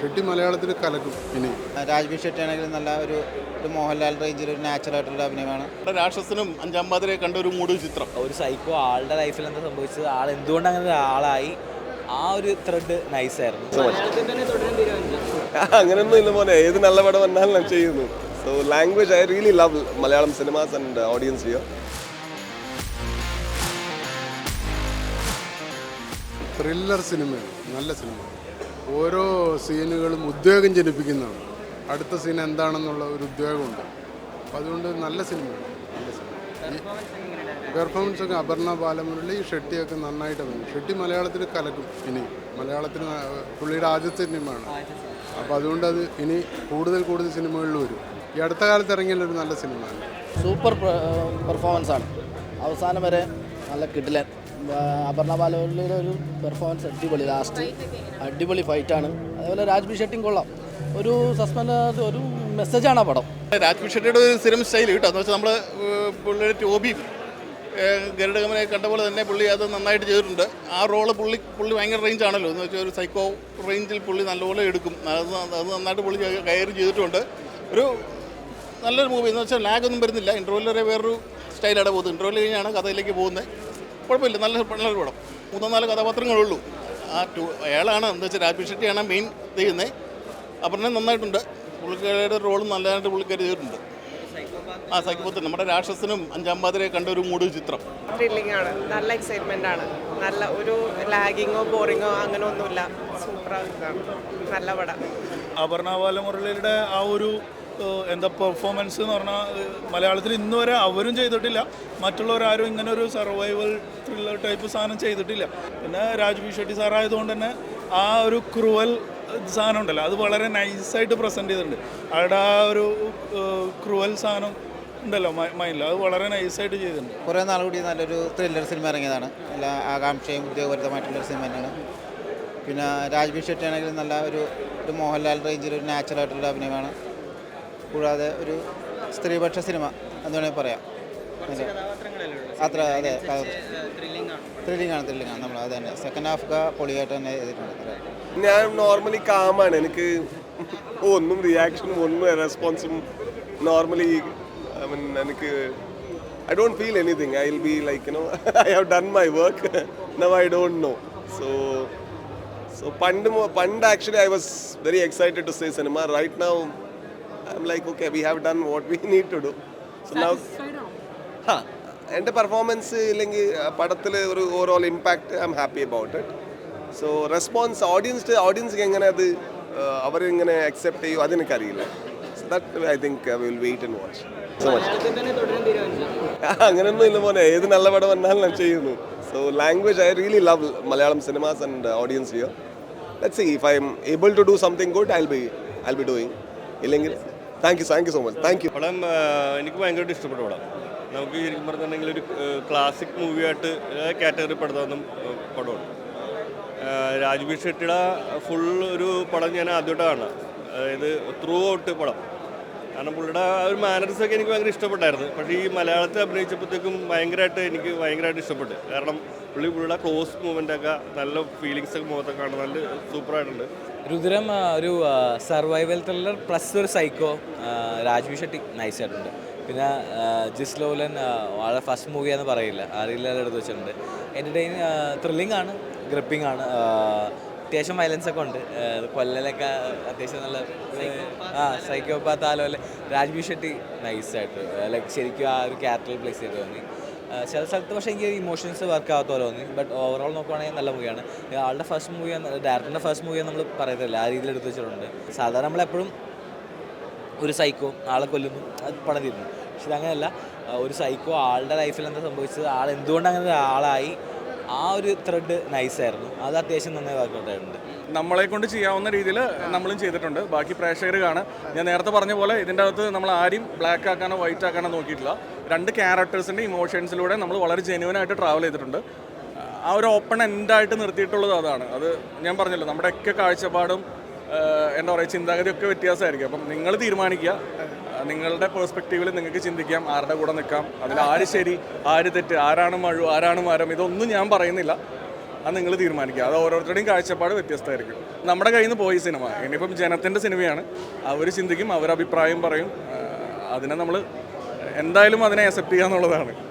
ഷെട്ടി മലയാളത്തിൽ കലക്കും ഇനി. രാജ്ബി ഷെട്ടി ആണെങ്കിലും നല്ല ഒരു ഒരു മോഹൻലാൽ റേഞ്ചിൽ ഒരു നാച്ചുറൽ ആയിട്ടുള്ള അഭിനയമാണ്. രാക്ഷസനും അഞ്ചാം പാതിരെ കണ്ട ഒരു മൂഡ് ചിത്രം. ഒരു സൈക്കോ ആളുടെ ലൈഫിൽ എന്താ സംഭവിച്ചത്? ആൾ എന്തുകൊണ്ട് അങ്ങനെ ഒരാളായി ആളായി? ആ ഒരു ത്രെഡ് നൈസായിരുന്നു അങ്ങനെയൊന്നും ഇല്ല പോലെ ഏത് നല്ല പടം വന്നാലും ഞാൻ ചെയ്യുന്നു. So language I really love Malayalam cinemas and audience here thriller സിനിമയാണ് നല്ല സിനിമ ഓരോ സീനുകളും ഉദ്വേഗം ജനിപ്പിക്കുന്നതാണ്. അടുത്ത സീൻ എന്താണെന്നുള്ള ഒരു ഉദ്വേഗമുണ്ട് അപ്പം അതുകൊണ്ട് നല്ല സിനിമയാണ്. സിനിമ. പെർഫോമൻസ് ഒക്കെ അപർണ ബാലമുരളി ഷെട്ടിയൊക്കെ നന്നായിട്ട് വന്നു. ഷെട്ടി മലയാളത്തിൽ കലക്കും ഇനി. മലയാളത്തിന് പുള്ളിയുടെ ആദ്യത്തെ സിനിമയാണ്. അപ്പോൾ അതുകൊണ്ട് അത് ഇനി കൂടുതൽ കൂടുതൽ സിനിമകളിൽ വരും. ഈ അടുത്ത കാലത്ത് ഇറങ്ങിയ ഒരു നല്ല സിനിമയാണ്. സൂപ്പർ പെർഫോമൻസ് ആണ്. അവസാനം വരെ നല്ല കിടിലൻ അപർണ ബാലമുരളിയുടെ ഒരു പെർഫോമൻസ് അടിപൊളി. ലാസ്റ്റ് അടിപൊളി ഫൈറ്റാണ് അതേപോലെ രാജ്ബി ഷെട്ടിയും കൊള്ളാം. ഒരു സസ്പെൻഡ് ഒരു മെസ്സേജാണ് ആ പടം. രാജ്ബി ഷെട്ടിയുടെ ഒരു സിനിമ സ്റ്റൈൽ കിട്ടും. എന്ന് വെച്ചാൽ നമ്മൾ പുള്ളിയുടെ ടോബി ഗരുഡകമനെ കണ്ട പോലെ തന്നെ പുള്ളി അത് നന്നായിട്ട് ചെയ്തിട്ടുണ്ട്. ആ റോൾ പുള്ളി പുള്ളി ഭയങ്കര റേഞ്ച് ആണല്ലോ. എന്ന് വെച്ചാൽ ഒരു സൈക്കോ റേഞ്ചിൽ പുള്ളി നല്ലപോലെ എടുക്കും. അത് നന്നായിട്ട് പുള്ളി കയറി ചെയ്തിട്ടുണ്ട്. ഒരു നല്ലൊരു മൂവി എന്ന് വെച്ചാൽ ലാഗ് ഒന്നും വരുന്നില്ല. ഇന്റർവെൽ വരെ വേറൊരു സ്റ്റൈലാണ് പോകുന്നത് ഇന്റർവ്യൂൽ കഴിഞ്ഞാണ് കഥയിലേക്ക് പോകുന്നത്. കുഴപ്പമില്ല. നല്ല നല്ലൊരു പടം. മൂന്നോ നാല് കഥാപാത്രങ്ങളുള്ളൂ. ആ ടു അയാളാണ് എന്താ വെച്ചാൽ രാജ്ബി ഷെട്ടിയാണ് മെയിൻ ചെയ്യുന്നത് അപർണ നന്നായിട്ടുണ്ട്. പുള്ളിക്കാരുടെ റോളും നല്ലതായിട്ട് പുള്ളിക്കാരി ചെയ്തിട്ടുണ്ട്. ആ സൈക്കോത്ത് നമ്മുടെ രാക്ഷസനും അഞ്ചാം പാതിരെ കണ്ട ഒരു മൂഡ് ചിത്രം. ത്രില്ലിംഗ് ആണ്. നല്ല എക്സൈറ്റ്മെന്റ് ആണ്. നല്ല ഒരു ലാഗിങ്ങോ ബോറിങ്ങോ അങ്ങനെ ഒന്നുമില്ല. സൂപ്പർ നല്ല പടം. അപർണ ബാലമുരളിയുടെ ആ ഒരു എന്താ പെർഫോമൻസ് എന്ന് പറഞ്ഞാൽ മലയാളത്തിൽ ഇന്ന് വരെ അവരും ചെയ്തിട്ടില്ല. മറ്റുള്ളവരാരും ഇങ്ങനെ ഒരു സർവൈവൽ ത്രില്ലർ ടൈപ്പ് സാധനം ചെയ്തിട്ടില്ല. പിന്നെ രാജ്ബി ഷെട്ടി സാറായതുകൊണ്ട് തന്നെ ആ ഒരു ക്രൂവൽ സാധനം ഉണ്ടല്ലോ അത് വളരെ നൈസായിട്ട് പ്രസന്റ് ചെയ്തിട്ടുണ്ട്. അവിടെ ആ ഒരു ക്രൂവൽ സാധനം ഉണ്ടല്ലോ മൈൻഡിൽ അത് വളരെ നൈസായിട്ട് ചെയ്തിട്ടുണ്ട്. കുറേ നാൾ കൂടി നല്ലൊരു ത്രില്ലർ സിനിമ ഇറങ്ങിയതാണ്. നല്ല ആകാംക്ഷയും ഉദ്യോഗപരിതമായിട്ടുള്ളൊരു സിനിമ തന്നെയാണ്. പിന്നെ രാജ്ബി ഷെട്ടി ആണെങ്കിലും നല്ല ഒരു ഒരു മോഹൻലാൽ റേഞ്ചിൽ ഒരു നാച്ചുറൽ ആയിട്ടുള്ള അഭിനയമാണ്. കൂടാതെ ഒരു സ്ത്രീപക്ഷ സിനിമ എന്ന് വേണമെങ്കിൽ പറയാം. അതെ. അത്ര അതെ ത്രില്ലിംഗ് ആണ്. ത്രില്ലിംഗ് ആണ് നമ്മൾ അത് തന്നെ. സെക്കൻഡ് ഹാഫ് ഒക്കെ പൊളിയായിട്ട് തന്നെ ചെയ്തിട്ടുണ്ട് ഞാൻ നോർമലി കാമാണ് എനിക്ക് ഒന്നും റിയാക്ഷനും ഒന്നും റെസ്പോൺസും നോർമലി ഐ മീൻ എനിക്ക് I don't feel anything I will be like you know I have done my work now I don't know so so പണ്ട് പണ്ട് actually I was very excited to say cinema right now I'm like okay we have done what we need to do so now ഹാ എന്റെ performance ഇല്ലെങ്കിൽ പടത്തിൽ ഒരു overall impact I'm happy about it so response audience ഓഡിയൻസിന് എങ്ങനെ അത് അവരെങ്ങനെ accept ചെയ്യും അതെനിക്കറിയില്ല that I think will wait and watch so much അങ്ങനെയൊന്നും ഇല്ല മോനെ. ഏത് നല്ല പടം വന്നാലും ഞാൻ ചെയ്യുന്നു. So language I really love Malayalam cinemas and audience here let see if I'm able to do something good I be I be doing ഇല്ലെങ്കിൽ thank you thank you so much thank you പടം എനിക്ക് ഭയങ്കരമായിട്ട് ഇഷ്ടപ്പെട്ട പടം. നമുക്ക് ശരിക്കും പറഞ്ഞിട്ടുണ്ടെങ്കിൽ ഒരു ക്ലാസിക് മൂവിയായിട്ട് കാറ്റഗറി പെടുത്താവുന്ന പടമാണ്. രാജ്ബീർ രാജ്ബി ഷെട്ടിയുടെ ഫുൾ ഒരു പടം ഞാൻ ആദ്യമായിട്ട് കാണുക. അതായത് ത്രൂ ഔട്ട് പടം. കാരണം പുള്ളിയുടെ ആ ഒരു മാനർസൊക്കെ എനിക്ക് ഭയങ്കര ഇഷ്ടപ്പെട്ടായിരുന്നു. പക്ഷേ ഈ മലയാളത്തിൽ അഭിനയിച്ചപ്പോഴത്തേക്കും ഭയങ്കരമായിട്ട് എനിക്ക് ഭയങ്കരമായിട്ട് ഇഷ്ടപ്പെട്ടു. കാരണം പുള്ളി പുള്ളിയുടെ ക്ലോസ് മൂവ്മെന്റൊക്കെ നല്ല ഫീലിങ്സൊക്കെ മുഖത്തൊക്കെ കാണുന്നത് നല്ല സൂപ്പറായിട്ടുണ്ട്. രുദ്രം ഒരു സർവൈവൽ ത്രില്ലർ പ്ലസ് ഒരു സൈക്കോ രാജ്വി ഷെട്ടി നൈസ് ആയിട്ടുണ്ട്. പിന്നെ ജിസ്ലോലൻ ജിസ് ലോലൻ വളരെ ഫസ്റ്റ് മൂവിയാന്ന് പറയില്ല. ആ റീലെല്ലാം എടുത്ത് വെച്ചിട്ടുണ്ട്. എന്റർടൈൻ ത്രില്ലിംഗ് ആണ് ഗ്രിപ്പിംഗ് ആണ്. അത്യാവശ്യം വയലൻസ് ഒക്കെ ഉണ്ട്. കൊല്ലലൊക്കെ അത്യാവശ്യം നല്ല ആ സൈക്കോപാത്ത് ആലോലെ രാജ്വി ഷെട്ടി നൈസായിട്ട് ലൈക്ക് ശരിക്കും ആ ഒരു ക്യാരക്ടറിൽ പ്ലേസ് ചെയ്ത് തോന്നി. ചില സ്ഥലത്ത് പക്ഷേ എനിക്ക് ഇമോഷൻസ് വർക്ക് ആകാത്ത പോലെ തോന്നി. ബട്ട് ഓവറോൾ നോക്കുവാണെങ്കിൽ നല്ല മൂവിയാണ് ആളുടെ ഫസ്റ്റ് മൂവി ഡയറക്ടറിന്റെ ഫസ്റ്റ് മൂവി നമ്മൾ പറയത്തില്ല. ആ രീതിയിൽ എടുത്ത് വെച്ചിട്ടുണ്ട്. സാധാരണ നമ്മളെപ്പോഴും ഒരു സൈക്കോ ആളെ കൊല്ലുന്നു. അത് പണം തീരുന്നു. പക്ഷെ ഇതങ്ങനെയല്ല ഒരു സൈക്കോ ആളുടെ ലൈഫിൽ എന്താ സംഭവിച്ചത്? ആൾ എന്തുകൊണ്ട് അങ്ങനെ ഒരാളായി? ആ ഒരു ത്രെഡ് നൈസായിരുന്നു അത് അത്യാവശ്യം നന്നായി വർക്കൗട്ട് ആയിട്ടുണ്ട്. നമ്മളെ കൊണ്ട് ചെയ്യാവുന്ന രീതിയിൽ നമ്മളും ചെയ്തിട്ടുണ്ട്. ബാക്കി പ്രേക്ഷകർ കാണാൻ ഞാൻ നേരത്തെ പറഞ്ഞ പോലെ ഇതിന്റെ അകത്ത് നമ്മൾ ആരും ബ്ലാക്ക് ആക്കാനോ വൈറ്റ് ആക്കാനോ നോക്കിയിട്ടില്ല. രണ്ട് ക്യാരക്ടേഴ്സിന്റെ ഇമോഷൻസിലൂടെ നമ്മൾ വളരെ ജെന്യൂൻ ട്രാവൽ ചെയ്തിട്ടുണ്ട്. ആ ഒരു ഓപ്പൺ എൻഡായിട്ട് നിർത്തിയിട്ടുള്ളത് അതാണ്. അത് ഞാൻ പറഞ്ഞല്ലോ നമ്മുടെയൊക്കെ കാഴ്ചപ്പാടും എന്താ പറയുക ചിന്താഗതിയൊക്കെ വ്യത്യാസമായിരിക്കും. അപ്പം നിങ്ങൾ തീരുമാനിക്കുക. നിങ്ങളുടെ പേഴ്സ്പെക്റ്റീവിൽ നിങ്ങൾക്ക് ചിന്തിക്കാം ആരുടെ കൂടെ നിൽക്കാം അതിൽ ആര് ശരി ആര് തെറ്റ് ആരാണ് മഴു ആരാണ് മരം ഇതൊന്നും ഞാൻ പറയുന്നില്ല. അത് നിങ്ങൾ തീരുമാനിക്കുക. അത് ഓരോരുത്തരുടെയും കാഴ്ചപ്പാട് വ്യത്യസ്തമായിരിക്കും. നമ്മുടെ കയ്യിൽ നിന്ന് പോയി സിനിമ ഇനിയിപ്പം ജനത്തിന്റെ സിനിമയാണ്. അവർ ചിന്തിക്കും അവരഭിപ്രായം പറയും. അതിനെ നമ്മൾ എന്തായാലും അതിനെ അക്സെപ്റ്റ് ചെയ്യുക എന്നുള്ളതാണ്